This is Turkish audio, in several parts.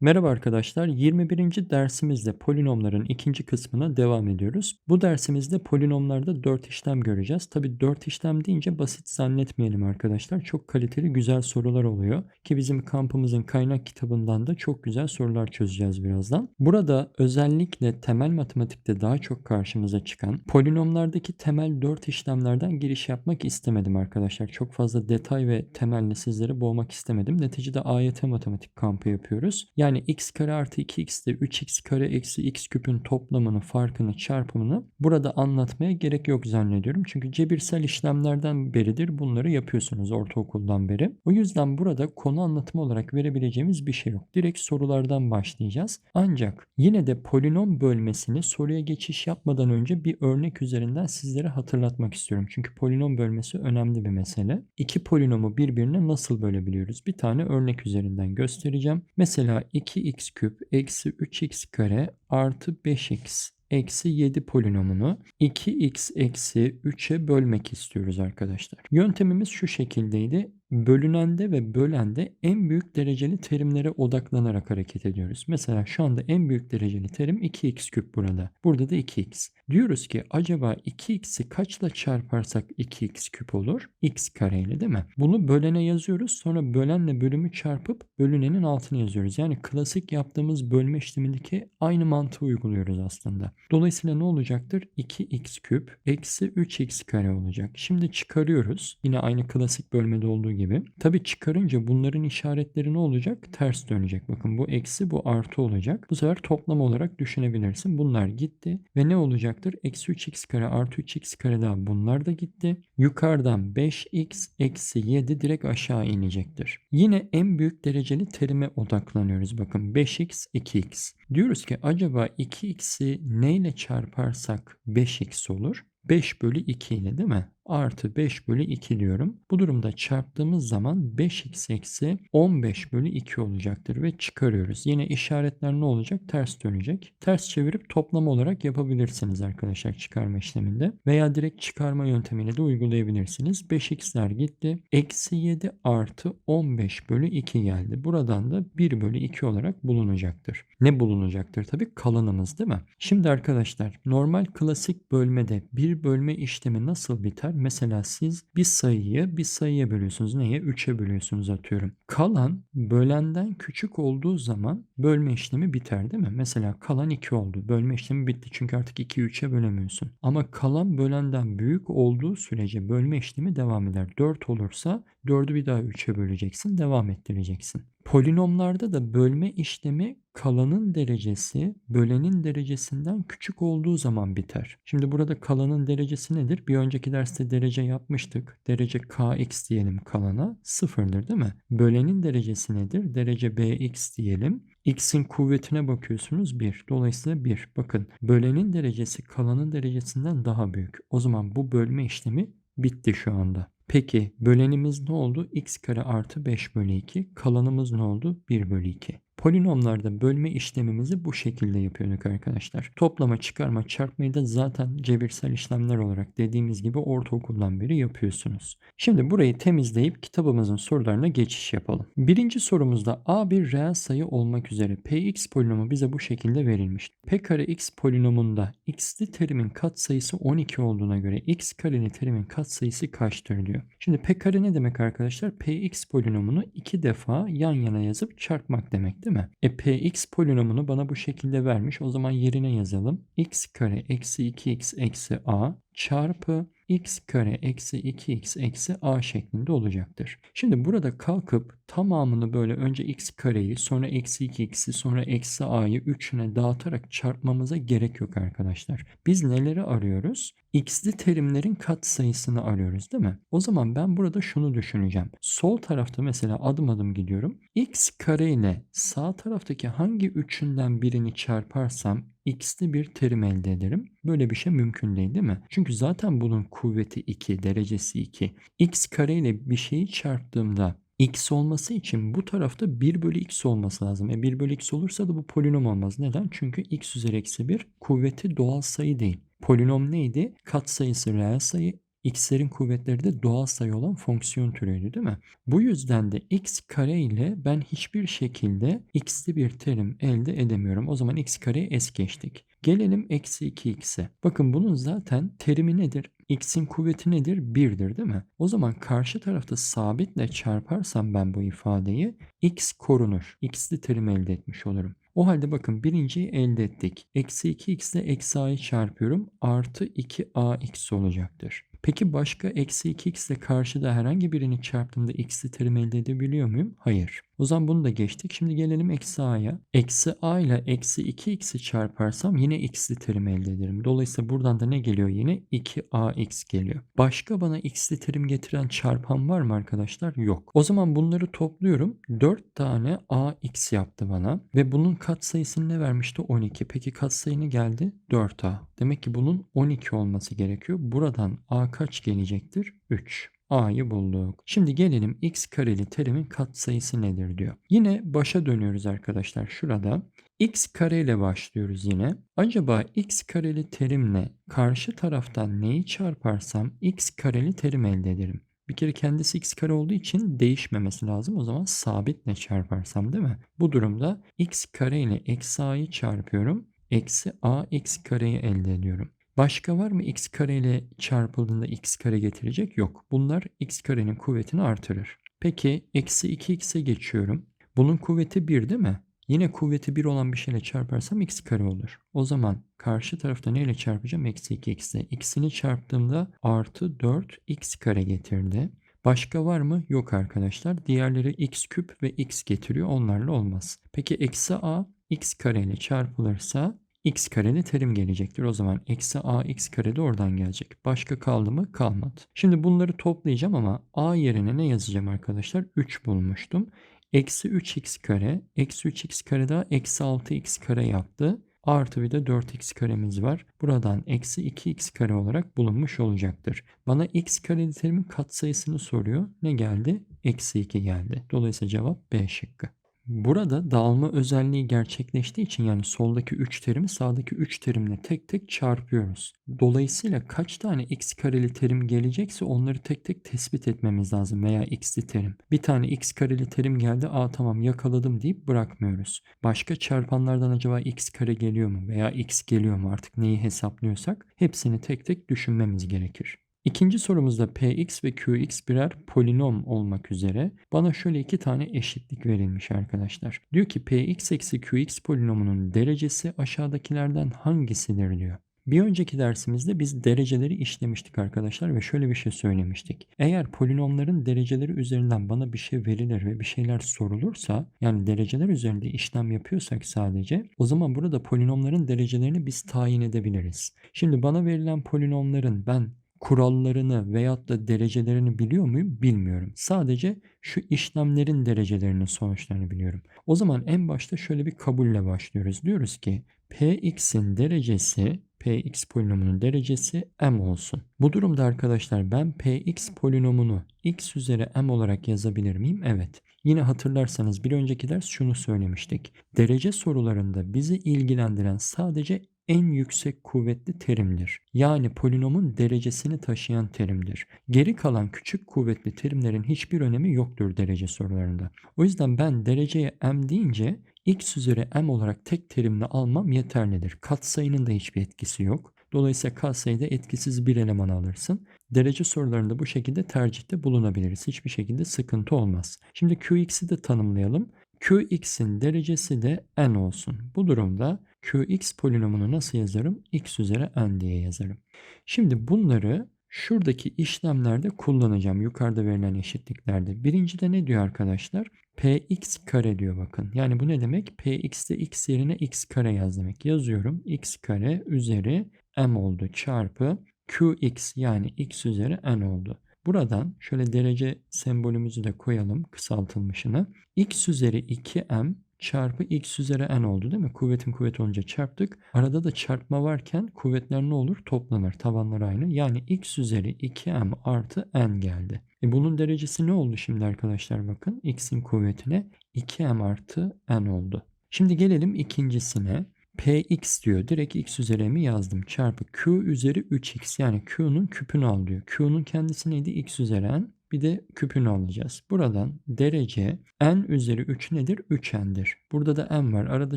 Merhaba arkadaşlar, 21. dersimizde polinomların ikinci kısmına devam ediyoruz. Bu dersimizde polinomlarda 4 işlem göreceğiz. Tabi 4 işlem deyince basit zannetmeyelim arkadaşlar. Çok kaliteli güzel sorular oluyor. Ki bizim kampımızın kaynak kitabından da çok güzel sorular çözeceğiz birazdan. Burada özellikle temel matematikte daha çok karşımıza çıkan polinomlardaki temel 4 işlemlerden giriş yapmak istemedim arkadaşlar. Çok fazla detay ve temelli sizleri boğmak istemedim. Neticede AYT matematik kampı yapıyoruz. Yani yani x kare artı 2x ile 3x kare eksi x küpün toplamını, farkını, çarpımını burada anlatmaya gerek yok zannediyorum. Çünkü cebirsel işlemlerden beridir bunları yapıyorsunuz ortaokuldan beri. O yüzden burada konu anlatımı olarak verebileceğimiz bir şey yok. Direkt sorulardan başlayacağız. Ancak yine de polinom bölmesini soruya geçiş yapmadan önce bir örnek üzerinden sizlere hatırlatmak istiyorum. Çünkü polinom bölmesi önemli bir mesele. İki polinomu birbirine nasıl bölebiliyoruz? Bir tane örnek üzerinden göstereceğim. Mesela 2x küp eksi 3x kare artı 5x eksi 7 polinomunu 2x eksi 3'e bölmek istiyoruz arkadaşlar. Yöntemimiz şu şekildeydi. Bölünende ve bölende en büyük dereceli terimlere odaklanarak hareket ediyoruz. Mesela şu anda en büyük dereceli terim 2x küp burada. Burada da 2x. Diyoruz ki acaba 2x'i kaçla çarparsak 2x küp olur? x kareyle değil mi? Bunu bölene yazıyoruz. Sonra bölenle bölümü çarpıp bölünenin altına yazıyoruz. Yani klasik yaptığımız bölme işlemindeki aynı mantığı uyguluyoruz aslında. Dolayısıyla ne olacaktır? 2x küp eksi 3x kare olacak. Şimdi çıkarıyoruz. Yine aynı klasik bölmede olduğu gibi. Tabi çıkarınca bunların işaretleri ne olacak? Ters dönecek. Bakın bu eksi bu artı olacak. Bu sefer toplam olarak düşünebilirsin. Bunlar gitti ve ne olacaktır? Eksi 3x kare artı 3x kare daha bunlar da gitti. Yukarıdan 5x eksi 7 direkt aşağı inecektir. Yine en büyük dereceli terime odaklanıyoruz. Bakın 5x 2x. Diyoruz ki acaba 2x'i neyle çarparsak 5x olur? 5 bölü 2 ile değil mi? Artı 5 bölü 2 diyorum. Bu durumda çarptığımız zaman 5x eksi 15 bölü 2 olacaktır ve çıkarıyoruz. Yine işaretler ne olacak? Ters dönecek. Ters çevirip toplam olarak yapabilirsiniz arkadaşlar çıkarma işleminde. Veya direkt çıkarma yöntemiyle de uygulayabilirsiniz. 5x'ler gitti. Eksi 7 artı 15 bölü 2 geldi. Buradan da 1 bölü 2 olarak bulunacaktır. Ne bulunacaktır? Tabii kalanımız değil mi? Şimdi arkadaşlar normal klasik bölmede bir bölme işlemi nasıl biter? Mesela siz bir sayıyı bir sayıya bölüyorsunuz. Neye? 3'e bölüyorsunuz atıyorum. Kalan bölenden küçük olduğu zaman bölme işlemi biter değil mi? Mesela kalan 2 oldu. Bölme işlemi bitti çünkü artık 2'yi 3'e bölemiyorsun. Ama kalan bölenden büyük olduğu sürece bölme işlemi devam eder. 4 olursa 4'ü bir daha 3'e böleceksin, devam ettireceksin. Polinomlarda da bölme işlemi kalanın derecesi bölenin derecesinden küçük olduğu zaman biter. Şimdi burada kalanın derecesi nedir? Bir önceki derste derece yapmıştık. Derece kx diyelim kalana sıfırdır değil mi? Bölenin derecesi nedir? Derece bx diyelim. X'in kuvvetine bakıyorsunuz 1. Dolayısıyla 1. Bakın bölenin derecesi kalanın derecesinden daha büyük. O zaman bu bölme işlemi bitti şu anda. Peki bölenimiz ne oldu? x kare artı 5 bölü 2. Kalanımız ne oldu? 1 bölü 2. Polinomlarda bölme işlemimizi bu şekilde yapıyorduk arkadaşlar. Toplama, çıkarma, çarpmayı da zaten cebirsel işlemler olarak dediğimiz gibi ortaokuldan beri yapıyorsunuz. Şimdi burayı temizleyip kitabımızın sorularına geçiş yapalım. Birinci sorumuzda a bir reel sayı olmak üzere px polinomu bize bu şekilde verilmiş. p kare x polinomunda x'li terimin katsayısı 12 olduğuna göre x kareli terimin katsayısı kaçtır diyor. Şimdi p kare ne demek arkadaşlar? px polinomunu iki defa yan yana yazıp çarpmak demek değil mi? E px polinomunu bana bu şekilde vermiş. O zaman yerine yazalım. x kare eksi 2x eksi a çarpı x kare eksi 2x eksi a şeklinde olacaktır. Şimdi burada kalkıp tamamını böyle önce x kareyi sonra eksi 2x'i sonra eksi a'yı 3'üne dağıtarak çarpmamıza gerek yok arkadaşlar. Biz neleri arıyoruz? x'li terimlerin kat sayısını arıyoruz değil mi? O zaman ben burada şunu düşüneceğim. Sol tarafta mesela adım adım gidiyorum. x kare ile sağ taraftaki hangi üçünden birini çarparsam x'li bir terim elde ederim. Böyle bir şey mümkün değil değil mi? Çünkü zaten bunun kuvveti 2, derecesi 2. x kare ile bir şeyi çarptığımda x olması için bu tarafta 1 bölü x olması lazım. E 1 bölü x olursa da bu polinom olmaz. Neden? Çünkü x üzeri eksi 1 kuvveti doğal sayı değil. Polinom neydi? Kat sayısı reel sayı, x'lerin kuvvetleri de doğal sayı olan fonksiyon türüydü değil mi? Bu yüzden de x kare ile ben hiçbir şekilde x'li bir terim elde edemiyorum. O zaman x kareye es geçtik. Gelelim eksi 2x'e. Bakın bunun zaten terimi nedir? X'in kuvveti nedir? 1'dir değil mi? O zaman karşı tarafta sabitle çarparsam ben bu ifadeyi x korunur. x'li terim elde etmiş olurum. O halde bakın birinciyi elde ettik. Eksi 2x ile eksi a'yı çarpıyorum. Artı 2ax olacaktır. Peki başka eksi 2x ile karşıda herhangi birini çarptığımda x'li terim elde edebiliyor muyum? Hayır. O zaman bunu da geçtik. Şimdi gelelim eksi a'ya. Eksi a ile eksi 2x'i çarparsam yine x'li terim elde ederim. Dolayısıyla buradan da ne geliyor yine? 2ax geliyor. Başka bana x'li terim getiren çarpan var mı arkadaşlar? Yok. O zaman bunları topluyorum. 4 tane ax yaptı bana. Ve bunun katsayısını ne vermişti? 12. Peki katsayı ne geldi? 4a. Demek ki bunun 12 olması gerekiyor. Buradan a kaç gelecektir? 3. A'yı bulduk. Şimdi gelelim x kareli terimin katsayısı nedir diyor. Yine başa dönüyoruz arkadaşlar. Şurada x kare ile başlıyoruz yine. Acaba x kareli terimle karşı taraftan neyi çarparsam x kareli terim elde ederim. Bir kere kendisi x kare olduğu için değişmemesi lazım. O zaman sabitle çarparsam değil mi? Bu durumda x kare ile eksi a'yı çarpıyorum. Eksi a x kareyi elde ediyorum. Başka var mı x kare ile çarpıldığında x kare getirecek? Yok. Bunlar x karenin kuvvetini artırır. Peki eksi 2x'e geçiyorum. Bunun kuvveti 1 değil mi? Yine kuvveti 1 olan bir şeyle çarparsam x kare olur. O zaman karşı tarafta neyle çarpacağım? Eksi 2x'e. x'ini çarptığımda artı 4 x kare getirdi. Başka var mı? Yok arkadaşlar. Diğerleri x küp ve x getiriyor. Onlarla olmaz. Peki eksi a x kare ile çarpılırsa x kareli terim gelecektir. O zaman eksi a x kare de oradan gelecek. Başka kaldı mı? Kalmadı. Şimdi bunları toplayacağım ama a yerine ne yazacağım arkadaşlar? 3 bulmuştum. Eksi 3x kare, eksi 3x kare daha eksi 6x kare yaptı. Artı bir de 4x karemiz var. Buradan eksi 2x kare olarak bulunmuş olacaktır. Bana x kareli terimin katsayısını soruyor. Ne geldi? Eksi 2 geldi. Dolayısıyla cevap B şıkkı. Burada dağılma özelliği gerçekleştiği için yani soldaki 3 terimi sağdaki 3 terimle tek tek çarpıyoruz. Dolayısıyla kaç tane x kareli terim gelecekse onları tek tek tespit etmemiz lazım veya x'li terim. Bir tane x kareli terim geldi aa tamam yakaladım deyip bırakmıyoruz. Başka çarpanlardan acaba x kare geliyor mu veya x geliyor mu artık neyi hesaplıyorsak hepsini tek tek düşünmemiz gerekir. İkinci sorumuzda px ve qx birer polinom olmak üzere bana şöyle iki tane eşitlik verilmiş arkadaşlar. Diyor ki px eksi qx polinomunun derecesi aşağıdakilerden hangisidir diyor. Bir önceki dersimizde biz dereceleri işlemiştik arkadaşlar ve şöyle bir şey söylemiştik. Eğer polinomların dereceleri üzerinden bana bir şey verilir ve bir şeyler sorulursa yani dereceler üzerinde işlem yapıyorsak sadece o zaman burada polinomların derecelerini biz tayin edebiliriz. Şimdi bana verilen polinomların ben kurallarını veyahut da derecelerini biliyor muyum? Bilmiyorum. Sadece şu işlemlerin derecelerinin sonuçlarını biliyorum. O zaman en başta şöyle bir kabulle başlıyoruz. Diyoruz ki px'in derecesi px polinomunun derecesi m olsun. Bu durumda arkadaşlar ben px polinomunu x üzeri m olarak yazabilir miyim? Evet. Yine hatırlarsanız bir önceki ders şunu söylemiştik. Derece sorularında bizi ilgilendiren sadece en yüksek kuvvetli terimdir. Yani polinomun derecesini taşıyan terimdir. Geri kalan küçük kuvvetli terimlerin hiçbir önemi yoktur derece sorularında. O yüzden ben dereceye m deyince x üzeri m olarak tek terimle almam yeterlidir. Katsayının da hiçbir etkisi yok. Dolayısıyla katsayıda etkisiz bir eleman alırsın. Derece sorularında bu şekilde tercihte bulunabiliriz. Hiçbir şekilde sıkıntı olmaz. Şimdi Qx'i de tanımlayalım. Qx'in derecesi de n olsun. Bu durumda Qx polinomunu nasıl yazarım? x üzeri n diye yazarım. Şimdi bunları şuradaki işlemlerde kullanacağım. Yukarıda verilen eşitliklerde. Birincide ne diyor arkadaşlar? px kare diyor bakın. Yani bu ne demek? px'te x yerine x kare yaz demek. Yazıyorum. x kare üzeri m oldu çarpı qx yani x üzeri n oldu. Buradan şöyle derece sembolümüzü de koyalım kısaltılmışını. x üzeri 2m çarpı x üzeri n oldu değil mi? Kuvvetin kuvvet olunca çarptık. Arada da çarpma varken kuvvetler ne olur? Toplanır. Tabanlar aynı. Yani x üzeri 2m artı n geldi. E bunun derecesi ne oldu şimdi arkadaşlar bakın. x'in kuvvetine 2m artı n oldu. Şimdi gelelim ikincisine. px diyor. Direkt x üzeri mi yazdım. Çarpı q üzeri 3x yani q'nun küpünü al diyor. q'nun kendisi neydi? x üzeri n. Bir de küpünü alacağız. Buradan derece n üzeri 3 nedir? 3n'dir. Burada da m var. Arada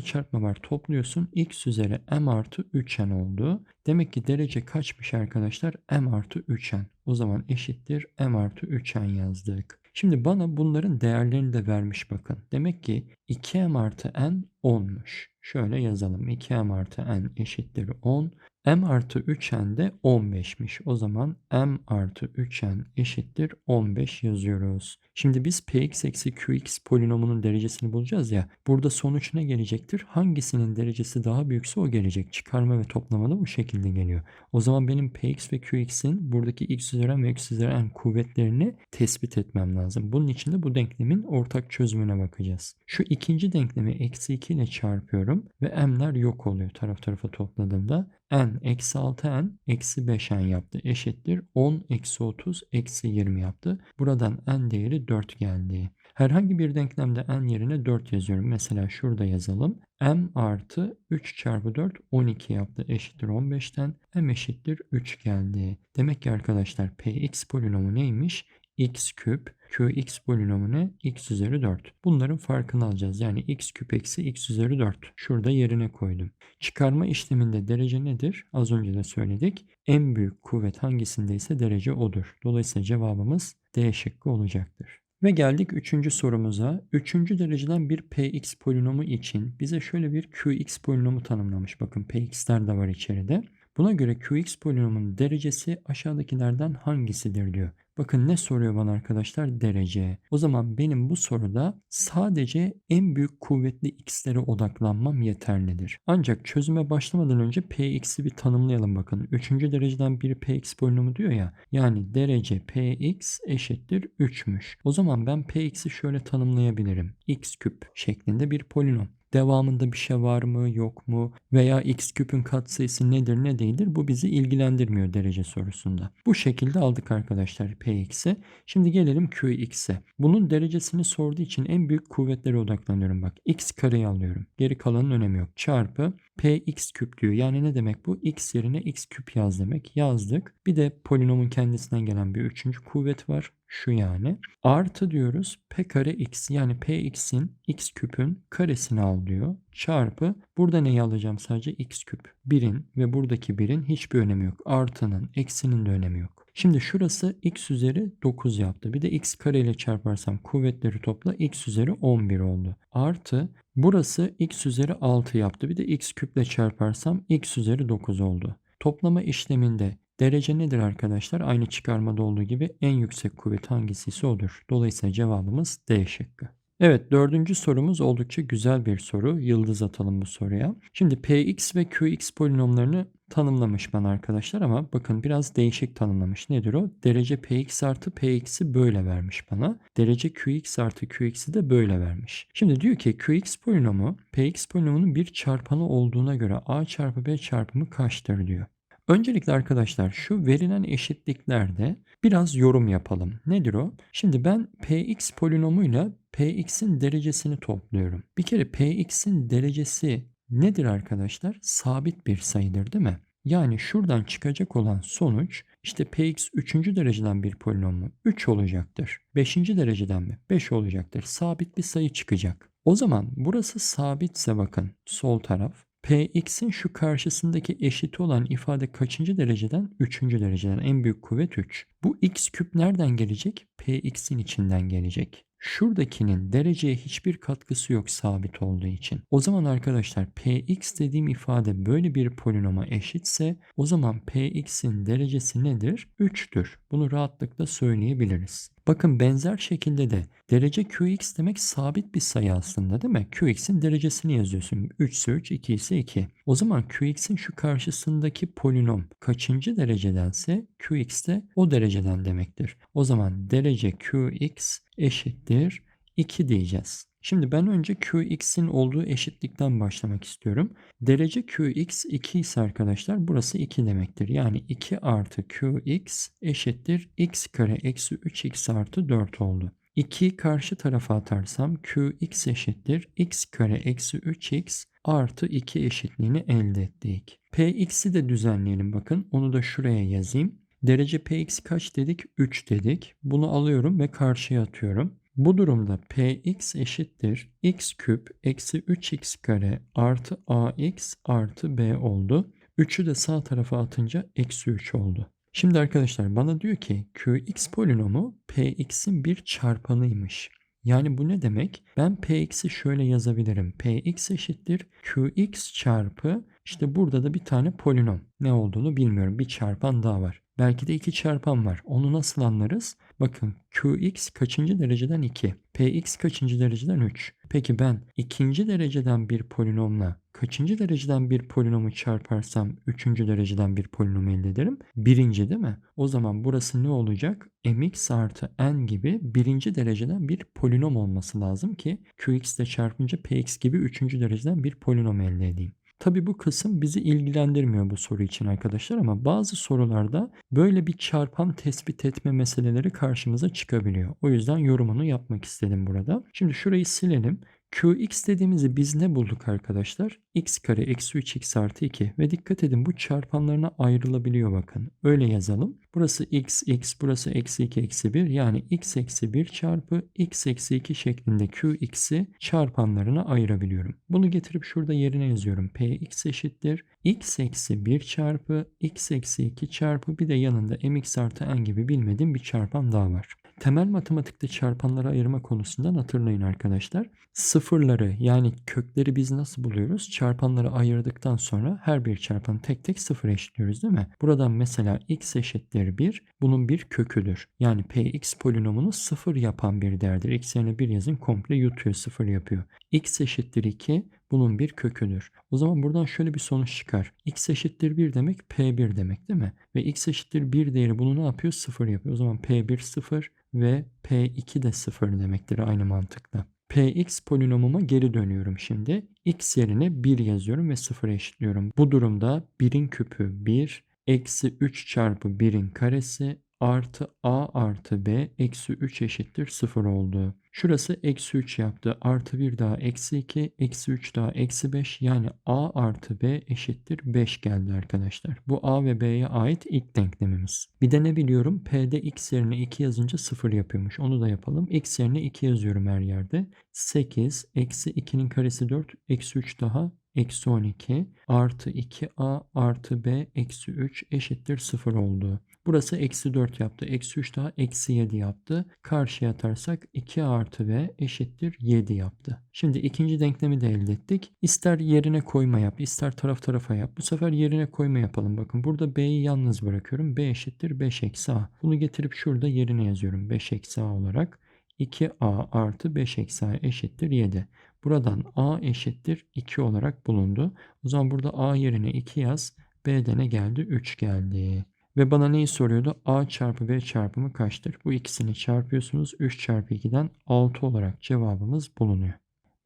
çarpma var. Topluyorsun. x üzeri m artı 3n oldu. Demek ki derece kaçmış arkadaşlar? m artı 3n. O zaman eşittir m artı 3n yazdık. Şimdi bana bunların değerlerini de vermiş bakın. Demek ki 2m artı n 10'muş. Şöyle yazalım. 2m artı n eşittir 10 m artı 3n de 15'miş. O zaman m artı 3n eşittir 15 yazıyoruz. Şimdi biz px eksi qx polinomunun derecesini bulacağız ya. Burada sonuç ne gelecektir? Hangisinin derecesi daha büyükse o gelecek. Çıkarma ve toplama da bu şekilde geliyor. O zaman benim px ve qx'in buradaki x üzeri m ve x üzeri n kuvvetlerini tespit etmem lazım. Bunun için de bu denklemin ortak çözümüne bakacağız. Şu ikinci denklemi eksi 2 ile çarpıyorum ve m'ler yok oluyor taraf tarafa topladığımda n eksi 6n eksi 5n yaptı. Eşittir 10 eksi 30 eksi 20 yaptı. Buradan n değeri 4 geldi. Herhangi bir denklemde n yerine 4 yazıyorum. Mesela şurada yazalım. m artı 3 çarpı 4 12 yaptı. Eşittir 15'ten m eşittir 3 geldi. Demek ki arkadaşlar px polinomu neymiş? X küp qx polinomu ne? x üzeri 4. Bunların farkını alacağız. Yani x küp eksi x üzeri 4. Şurada yerine koydum. Çıkarma işleminde derece nedir? Az önce de söyledik. En büyük kuvvet hangisindeyse derece odur. Dolayısıyla cevabımız D şıkkı olacaktır. Ve geldik üçüncü sorumuza. Üçüncü dereceden bir px polinomu için bize şöyle bir qx polinomu tanımlamış. Bakın px'ler de var içeride. Buna göre qx polinomunun derecesi aşağıdakilerden hangisidir diyor. Bakın ne soruyor bana arkadaşlar? Derece. O zaman benim bu soruda sadece en büyük kuvvetli x'lere odaklanmam yeterlidir. Ancak çözüme başlamadan önce px'i bir tanımlayalım bakın. Üçüncü dereceden bir px polinomu diyor ya. Yani derece px eşittir 3'müş. O zaman ben px'i şöyle tanımlayabilirim. x küp şeklinde bir polinom devamında bir şey var mı yok mu veya x küpün katsayısı nedir ne değildir bu bizi ilgilendirmiyor derece sorusunda. Bu şekilde aldık arkadaşlar px'i. Şimdi gelelim qx'e. Bunun derecesini sorduğu için en büyük kuvvetlere odaklanıyorum bak. x kareyi alıyorum. Geri kalanın önemi yok. Çarpı px küp diyor. Yani ne demek bu? x yerine x küp yaz demek. Yazdık. Bir de polinomun kendisinden gelen bir üçüncü kuvvet var. Şu yani. Artı diyoruz p kare x yani px'in x küpün karesini al diyor. Çarpı burada neyi alacağım sadece x küp. 1'in ve buradaki 1'in hiçbir önemi yok. Artının, eksinin de önemi yok. Şimdi şurası x üzeri 9 yaptı. Bir de x kare ile çarparsam kuvvetleri topla x üzeri 11 oldu. Artı burası x üzeri 6 yaptı. Bir de x küple çarparsam x üzeri 9 oldu. Toplama işleminde derece nedir arkadaşlar? Aynı çıkarmada olduğu gibi en yüksek kuvvet hangisi ise odur. Dolayısıyla cevabımız D şıkkı. Evet dördüncü sorumuz oldukça güzel bir soru. Yıldız atalım bu soruya. Şimdi px ve qx polinomlarını tanımlamış bana arkadaşlar ama bakın biraz değişik tanımlamış. Nedir o? Derece px artı px'i böyle vermiş bana. Derece qx artı qx'i de böyle vermiş. Şimdi diyor ki qx polinomu px polinomunun bir çarpanı olduğuna göre a çarpı b çarpımı kaçtır diyor. Öncelikle arkadaşlar şu verilen eşitliklerde biraz yorum yapalım. Nedir o? Şimdi ben px polinomuyla px'in derecesini topluyorum. Bir kere px'in derecesi nedir arkadaşlar? Sabit bir sayıdır değil mi? Yani şuradan çıkacak olan sonuç işte px 3. dereceden bir polinom mu? 3 olacaktır. 5. dereceden mi? 5 olacaktır. Sabit bir sayı çıkacak. O zaman burası sabitse bakın sol taraf Px'in şu karşısındaki eşiti olan ifade kaçıncı dereceden? Üçüncü dereceden. En büyük kuvvet 3. Bu x küp nereden gelecek? Px'in içinden gelecek. Şuradakinin dereceye hiçbir katkısı yok sabit olduğu için. O zaman arkadaşlar px dediğim ifade böyle bir polinoma eşitse o zaman px'in derecesi nedir? 3'tür. Bunu rahatlıkla söyleyebiliriz. Bakın benzer şekilde de derece qx demek sabit bir sayı aslında değil mi? qx'in derecesini yazıyorsun. 3 ise 3, 2 ise 2. O zaman qx'in şu karşısındaki polinom kaçıncı derecedense qx de o dereceden demektir. O zaman derece qx eşittir 2 diyeceğiz. Şimdi ben önce Qx'in olduğu eşitlikten başlamak istiyorum. Derece Qx 2 ise arkadaşlar burası 2 demektir. Yani 2 artı Qx eşittir x kare eksi 3x artı 4 oldu. 2'yi karşı tarafa atarsam qx eşittir x kare eksi 3x artı 2 eşitliğini elde ettik. px'i de düzenleyelim bakın. Onu da şuraya yazayım. Derece px kaç dedik? 3 dedik. Bunu alıyorum ve karşıya atıyorum. Bu durumda px eşittir x küp eksi 3x kare artı ax artı b oldu. 3'ü de sağ tarafa atınca eksi 3 oldu. Şimdi arkadaşlar bana diyor ki qx polinomu px'in bir çarpanıymış. Yani bu ne demek? Ben px'i şöyle yazabilirim. px eşittir qx çarpı işte burada da bir tane polinom. Ne olduğunu bilmiyorum. Bir çarpan daha var. Belki de iki çarpan var. Onu nasıl anlarız? Bakın qx kaçıncı dereceden 2? px kaçıncı dereceden 3? Peki ben ikinci dereceden bir polinomla kaçıncı dereceden bir polinomu çarparsam üçüncü dereceden bir polinom elde ederim? Birinci değil mi? O zaman burası ne olacak? mx artı n gibi birinci dereceden bir polinom olması lazım ki qx ile çarpınca px gibi üçüncü dereceden bir polinom elde edeyim. Tabi bu kısım bizi ilgilendirmiyor bu soru için arkadaşlar ama bazı sorularda böyle bir çarpan tespit etme meseleleri karşımıza çıkabiliyor. O yüzden yorumunu yapmak istedim burada. Şimdi şurayı silelim. Qx dediğimizi biz ne bulduk arkadaşlar? x kare eksi 3x artı 2 ve dikkat edin bu çarpanlarına ayrılabiliyor bakın. Öyle yazalım. Burası x, x, burası eksi 2, eksi 1 yani x eksi 1 çarpı x eksi 2 şeklinde qx'i çarpanlarına ayırabiliyorum. Bunu getirip şurada yerine yazıyorum. px eşittir x eksi 1 çarpı x eksi 2 çarpı bir de yanında mx artı n gibi bilmediğim bir çarpan daha var. Temel matematikte çarpanları ayırma konusundan hatırlayın arkadaşlar. Sıfırları yani kökleri biz nasıl buluyoruz? Çarpanları ayırdıktan sonra her bir çarpanı tek tek sıfır eşitliyoruz değil mi? Buradan mesela x eşittir 1 bunun bir köküdür. Yani px polinomunu sıfır yapan bir değerdir. x yerine 1 yazın komple yutuyor sıfır yapıyor. X eşittir 2 bunun bir köküdür. O zaman buradan şöyle bir sonuç çıkar. x eşittir 1 demek p1 demek değil mi? Ve x eşittir 1 değeri bunu ne yapıyor? 0 yapıyor. O zaman p1 0 ve p2 de 0 demektir aynı mantıkla. px polinomuma geri dönüyorum şimdi. x yerine 1 yazıyorum ve 0 eşitliyorum. Bu durumda 1'in küpü 1, eksi 3 çarpı 1'in karesi artı a artı b eksi 3 eşittir 0 oldu. Şurası eksi 3 yaptı. Artı 1 daha eksi 2. Eksi 3 daha eksi 5. Yani a artı b eşittir 5 geldi arkadaşlar. Bu a ve b'ye ait ilk denklemimiz. Bir de ne biliyorum? P'de x yerine 2 yazınca 0 yapıyormuş. Onu da yapalım. x yerine 2 yazıyorum her yerde. 8 eksi 2'nin karesi 4. Eksi 3 daha eksi 12 artı 2a artı b eksi 3 eşittir 0 oldu. Burası eksi 4 yaptı. Eksi 3 daha eksi 7 yaptı. Karşıya atarsak 2 artı b eşittir 7 yaptı. Şimdi ikinci denklemi de elde ettik. İster yerine koyma yap, ister taraf tarafa yap. Bu sefer yerine koyma yapalım. Bakın burada b'yi yalnız bırakıyorum. b eşittir 5 eksi a. Bunu getirip şurada yerine yazıyorum. 5 eksi a olarak. 2a artı 5 eksi a eşittir 7. Buradan a eşittir 2 olarak bulundu. O zaman burada a yerine 2 yaz. B'de ne geldi? 3 geldi. Ve bana neyi soruyordu? A çarpı B çarpımı kaçtır? Bu ikisini çarpıyorsunuz. 3 çarpı 2'den 6 olarak cevabımız bulunuyor.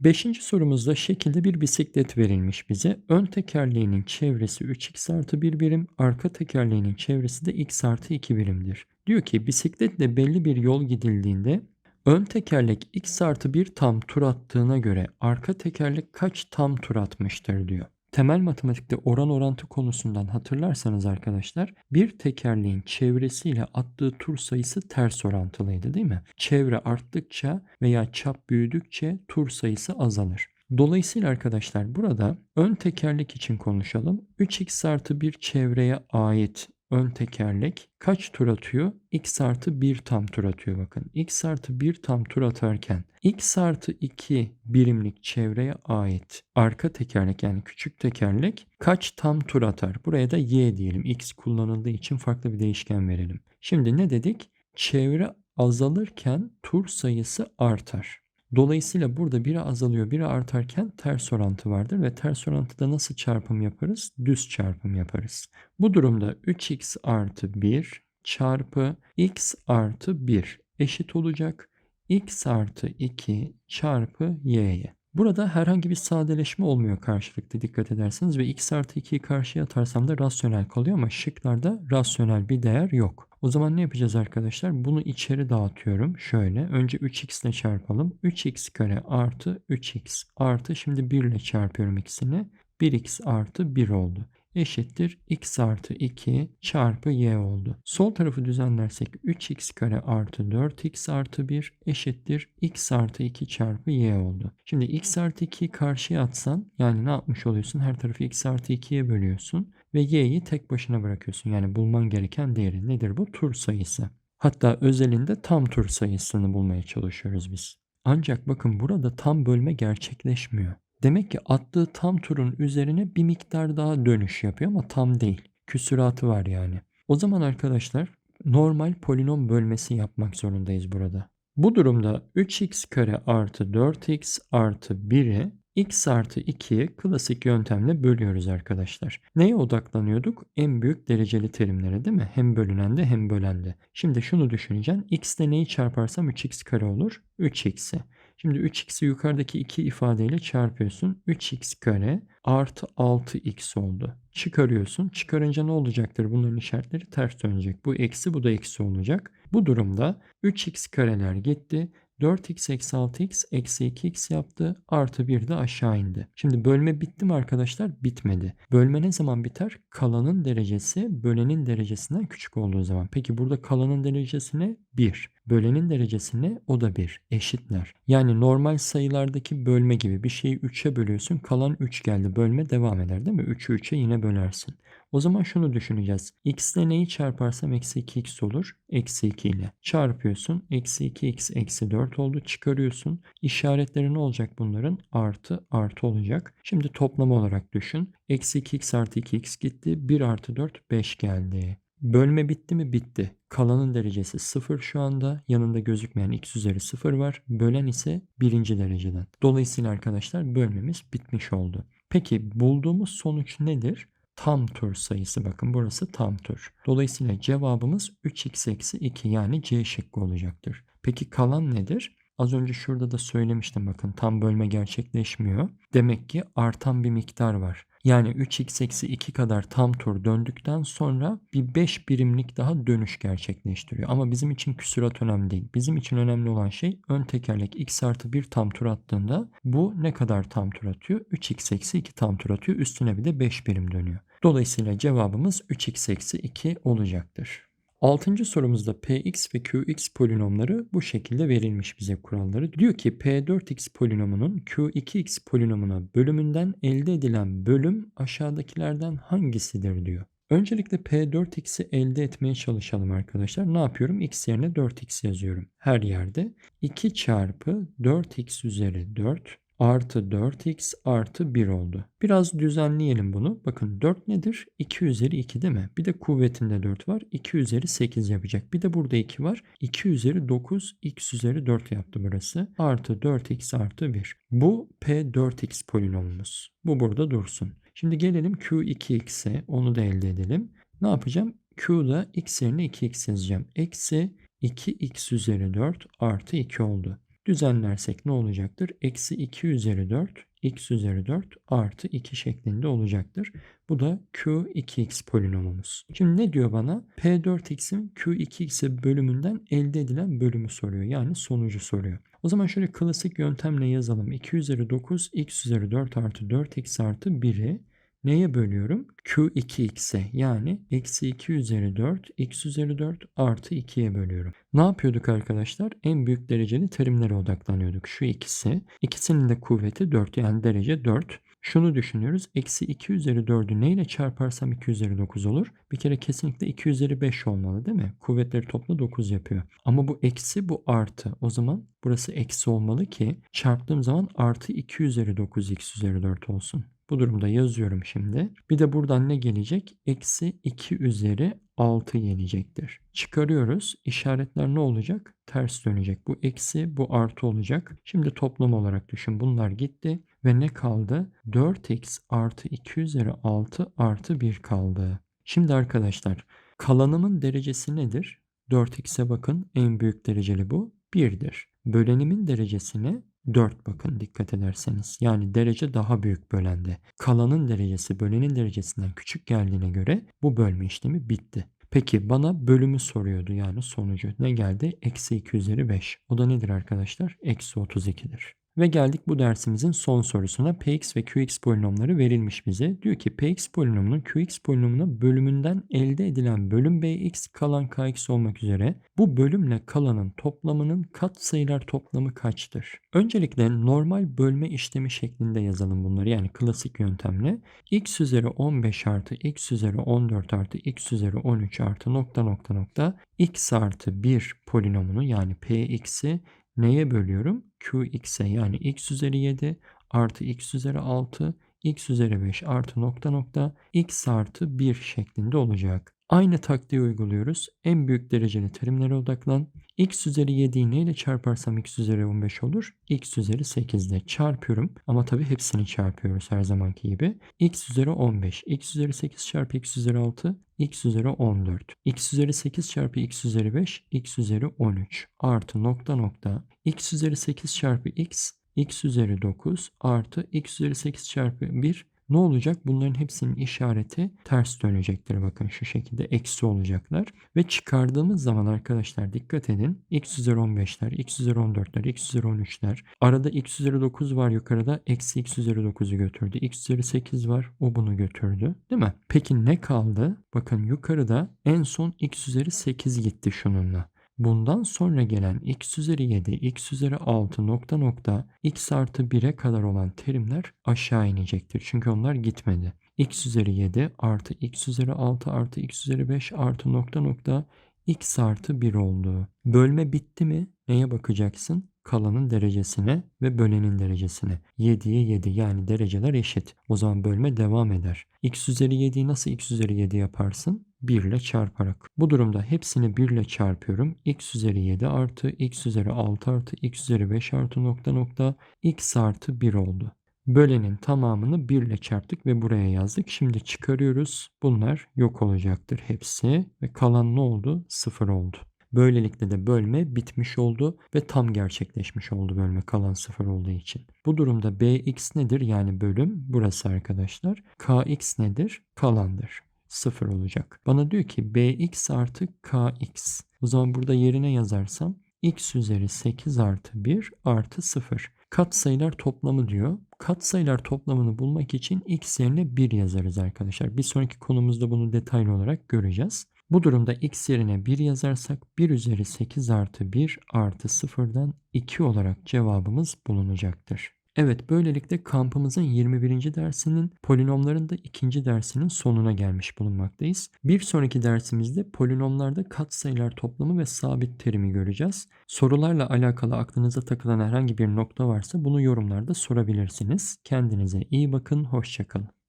Beşinci sorumuzda şekilde bir bisiklet verilmiş bize. Ön tekerleğinin çevresi 3x artı 1 birim, arka tekerleğinin çevresi de x artı 2 birimdir. Diyor ki bisikletle belli bir yol gidildiğinde ön tekerlek x artı 1 tam tur attığına göre arka tekerlek kaç tam tur atmıştır diyor. Temel matematikte oran orantı konusundan hatırlarsanız arkadaşlar bir tekerleğin çevresiyle attığı tur sayısı ters orantılıydı değil mi? Çevre arttıkça veya çap büyüdükçe tur sayısı azalır. Dolayısıyla arkadaşlar burada ön tekerlek için konuşalım. 3x artı bir çevreye ait ön tekerlek kaç tur atıyor? x artı 1 tam tur atıyor bakın. x artı 1 tam tur atarken x artı 2 birimlik çevreye ait arka tekerlek yani küçük tekerlek kaç tam tur atar? Buraya da y diyelim. x kullanıldığı için farklı bir değişken verelim. Şimdi ne dedik? Çevre azalırken tur sayısı artar. Dolayısıyla burada biri azalıyor, biri artarken ters orantı vardır ve ters orantıda nasıl çarpım yaparız? Düz çarpım yaparız. Bu durumda 3x artı 1 çarpı x artı 1 eşit olacak. x artı 2 çarpı y'ye. Burada herhangi bir sadeleşme olmuyor karşılıklı dikkat ederseniz ve x artı 2'yi karşıya atarsam da rasyonel kalıyor ama şıklarda rasyonel bir değer yok. O zaman ne yapacağız arkadaşlar? Bunu içeri dağıtıyorum. Şöyle önce 3x ile çarpalım. 3x kare artı 3x artı şimdi 1 ile çarpıyorum ikisini. 1x artı 1 oldu eşittir x artı 2 çarpı y oldu. Sol tarafı düzenlersek 3x kare artı 4x artı 1 eşittir x artı 2 çarpı y oldu. Şimdi x artı 2'yi karşıya atsan yani ne yapmış oluyorsun? Her tarafı x artı 2'ye bölüyorsun ve y'yi tek başına bırakıyorsun. Yani bulman gereken değeri nedir bu? Tur sayısı. Hatta özelinde tam tur sayısını bulmaya çalışıyoruz biz. Ancak bakın burada tam bölme gerçekleşmiyor. Demek ki attığı tam turun üzerine bir miktar daha dönüş yapıyor ama tam değil. Küsuratı var yani. O zaman arkadaşlar normal polinom bölmesi yapmak zorundayız burada. Bu durumda 3x kare artı 4x artı 1'i x artı 2'yi klasik yöntemle bölüyoruz arkadaşlar. Neye odaklanıyorduk? En büyük dereceli terimlere değil mi? Hem bölünende hem bölende. Şimdi şunu düşüneceksin. x ile neyi çarparsam 3x kare olur? 3x'i. Şimdi 3x'i yukarıdaki iki ifadeyle çarpıyorsun. 3x kare artı 6x oldu. Çıkarıyorsun. Çıkarınca ne olacaktır? Bunların işaretleri ters dönecek. Bu eksi bu da eksi olacak. Bu durumda 3x kareler gitti. 4x eksi 6x eksi 2x yaptı. Artı 1 de aşağı indi. Şimdi bölme bitti mi arkadaşlar? Bitmedi. Bölme ne zaman biter? Kalanın derecesi bölenin derecesinden küçük olduğu zaman. Peki burada kalanın derecesi ne? 1. Bölenin derecesi ne? O da 1. Eşitler. Yani normal sayılardaki bölme gibi bir şeyi 3'e bölüyorsun. Kalan 3 geldi. Bölme devam eder değil mi? 3'ü 3'e yine bölersin. O zaman şunu düşüneceğiz. x ile neyi çarparsam eksi 2x olur. Eksi 2 ile. Çarpıyorsun. Eksi 2x eksi 4 oldu. Çıkarıyorsun. İşaretleri ne olacak bunların? Artı artı olacak. Şimdi toplama olarak düşün. Eksi 2x artı 2x gitti. 1 artı 4 5 geldi. Bölme bitti mi? Bitti. Kalanın derecesi 0 şu anda. Yanında gözükmeyen x üzeri 0 var. Bölen ise birinci dereceden. Dolayısıyla arkadaşlar bölmemiz bitmiş oldu. Peki bulduğumuz sonuç nedir? Tam tur sayısı bakın burası tam tur. Dolayısıyla cevabımız 3x eksi 2 yani C şıkkı olacaktır. Peki kalan nedir? Az önce şurada da söylemiştim bakın tam bölme gerçekleşmiyor. Demek ki artan bir miktar var. Yani 3x eksi 2 kadar tam tur döndükten sonra bir 5 birimlik daha dönüş gerçekleştiriyor. Ama bizim için küsurat önemli değil. Bizim için önemli olan şey ön tekerlek x artı 1 tam tur attığında bu ne kadar tam tur atıyor? 3x eksi 2 tam tur atıyor. Üstüne bir de 5 birim dönüyor. Dolayısıyla cevabımız 3x eksi 2 olacaktır. Altıncı sorumuzda px ve qx polinomları bu şekilde verilmiş bize kuralları. Diyor ki p4x polinomunun q2x polinomuna bölümünden elde edilen bölüm aşağıdakilerden hangisidir diyor. Öncelikle P4x'i elde etmeye çalışalım arkadaşlar. Ne yapıyorum? x yerine 4x yazıyorum. Her yerde 2 çarpı 4x üzeri 4 artı 4x artı 1 oldu. Biraz düzenleyelim bunu. Bakın 4 nedir? 2 üzeri 2 değil mi? Bir de kuvvetinde 4 var. 2 üzeri 8 yapacak. Bir de burada 2 var. 2 üzeri 9 x üzeri 4 yaptı burası. Artı 4x artı 1. Bu P4x polinomumuz. Bu burada dursun. Şimdi gelelim Q2x'e. Onu da elde edelim. Ne yapacağım? Q'da x yerine 2x yazacağım. Eksi 2x üzeri 4 artı 2 oldu. Düzenlersek ne olacaktır? Eksi 2 üzeri 4 x üzeri 4 artı 2 şeklinde olacaktır. Bu da q2x polinomumuz. Şimdi ne diyor bana? P4x'in q2x'e bölümünden elde edilen bölümü soruyor. Yani sonucu soruyor. O zaman şöyle klasik yöntemle yazalım. 2 üzeri 9 x üzeri 4 artı 4x artı 1'i Neye bölüyorum? Q2x'e yani eksi 2 üzeri 4 x üzeri 4 artı 2'ye bölüyorum. Ne yapıyorduk arkadaşlar? En büyük dereceli terimlere odaklanıyorduk. Şu ikisi. İkisinin de kuvveti 4 yani derece 4. Şunu düşünüyoruz. Eksi 2 üzeri 4'ü neyle çarparsam 2 üzeri 9 olur? Bir kere kesinlikle 2 üzeri 5 olmalı değil mi? Kuvvetleri topla 9 yapıyor. Ama bu eksi bu artı. O zaman burası eksi olmalı ki çarptığım zaman artı 2 üzeri 9 x üzeri 4 olsun. Bu durumda yazıyorum şimdi. Bir de buradan ne gelecek? Eksi 2 üzeri 6 gelecektir. Çıkarıyoruz. İşaretler ne olacak? Ters dönecek. Bu eksi, bu artı olacak. Şimdi toplam olarak düşün. Bunlar gitti. Ve ne kaldı? 4x artı 2 üzeri 6 artı 1 kaldı. Şimdi arkadaşlar kalanımın derecesi nedir? 4x'e bakın en büyük dereceli bu 1'dir. Bölenimin derecesi ne? 4 bakın dikkat ederseniz. Yani derece daha büyük bölende. Kalanın derecesi bölenin derecesinden küçük geldiğine göre bu bölme işlemi bitti. Peki bana bölümü soruyordu yani sonucu. Ne geldi? Eksi 2 üzeri 5. O da nedir arkadaşlar? Eksi 32'dir. Ve geldik bu dersimizin son sorusuna. Px ve Qx polinomları verilmiş bize. Diyor ki Px polinomunun Qx polinomuna bölümünden elde edilen bölüm Bx kalan Kx olmak üzere bu bölümle kalanın toplamının katsayılar toplamı kaçtır? Öncelikle normal bölme işlemi şeklinde yazalım bunları yani klasik yöntemle. x üzeri 15 artı x üzeri 14 artı x üzeri 13 artı nokta nokta nokta x artı 1 polinomunu yani Px'i neye bölüyorum? Qx'e yani x üzeri 7 artı x üzeri 6 x üzeri 5 artı nokta nokta x artı 1 şeklinde olacak. Aynı taktiği uyguluyoruz. En büyük dereceli terimlere odaklan. x üzeri 7'yi neyle çarparsam x üzeri 15 olur? x üzeri 8 ile çarpıyorum. Ama tabii hepsini çarpıyoruz her zamanki gibi. x üzeri 15. x üzeri 8 çarpı x üzeri 6 x üzeri 14. x üzeri 8 çarpı x üzeri 5 x üzeri 13 artı nokta nokta x üzeri 8 çarpı x x üzeri 9 artı x üzeri 8 çarpı 1 ne olacak? Bunların hepsinin işareti ters dönecektir. Bakın şu şekilde eksi olacaklar. Ve çıkardığımız zaman arkadaşlar dikkat edin. x üzeri 15'ler, x üzeri 14'ler, x üzeri 13'ler. Arada x üzeri 9 var yukarıda. Eksi x üzeri 9'u götürdü. x üzeri 8 var. O bunu götürdü. Değil mi? Peki ne kaldı? Bakın yukarıda en son x üzeri 8 gitti şununla. Bundan sonra gelen x üzeri 7, x üzeri 6 nokta nokta x artı 1'e kadar olan terimler aşağı inecektir. Çünkü onlar gitmedi. x üzeri 7 artı x üzeri 6 artı x üzeri 5 artı nokta nokta x artı 1 oldu. Bölme bitti mi? Neye bakacaksın? Kalanın derecesine ve bölenin derecesine. 7'ye 7 yani dereceler eşit. O zaman bölme devam eder. x üzeri 7'yi nasıl x üzeri 7 yaparsın? 1 ile çarparak. Bu durumda hepsini 1 ile çarpıyorum. x üzeri 7 artı x üzeri 6 artı x üzeri 5 artı nokta nokta x artı 1 oldu. Bölenin tamamını 1 ile çarptık ve buraya yazdık. Şimdi çıkarıyoruz. Bunlar yok olacaktır hepsi ve kalan ne oldu? 0 oldu. Böylelikle de bölme bitmiş oldu ve tam gerçekleşmiş oldu bölme kalan 0 olduğu için. Bu durumda bx nedir? Yani bölüm burası arkadaşlar. kx nedir? Kalandır. 0 olacak. Bana diyor ki bx artı kx. O zaman burada yerine yazarsam x üzeri 8 artı 1 artı 0. Katsayılar toplamı diyor. Katsayılar toplamını bulmak için x yerine 1 yazarız arkadaşlar. Bir sonraki konumuzda bunu detaylı olarak göreceğiz. Bu durumda x yerine 1 yazarsak 1 üzeri 8 artı 1 artı 0'dan 2 olarak cevabımız bulunacaktır. Evet böylelikle kampımızın 21. dersinin polinomların da ikinci dersinin sonuna gelmiş bulunmaktayız. Bir sonraki dersimizde polinomlarda katsayılar toplamı ve sabit terimi göreceğiz. Sorularla alakalı aklınıza takılan herhangi bir nokta varsa bunu yorumlarda sorabilirsiniz. Kendinize iyi bakın, hoşçakalın.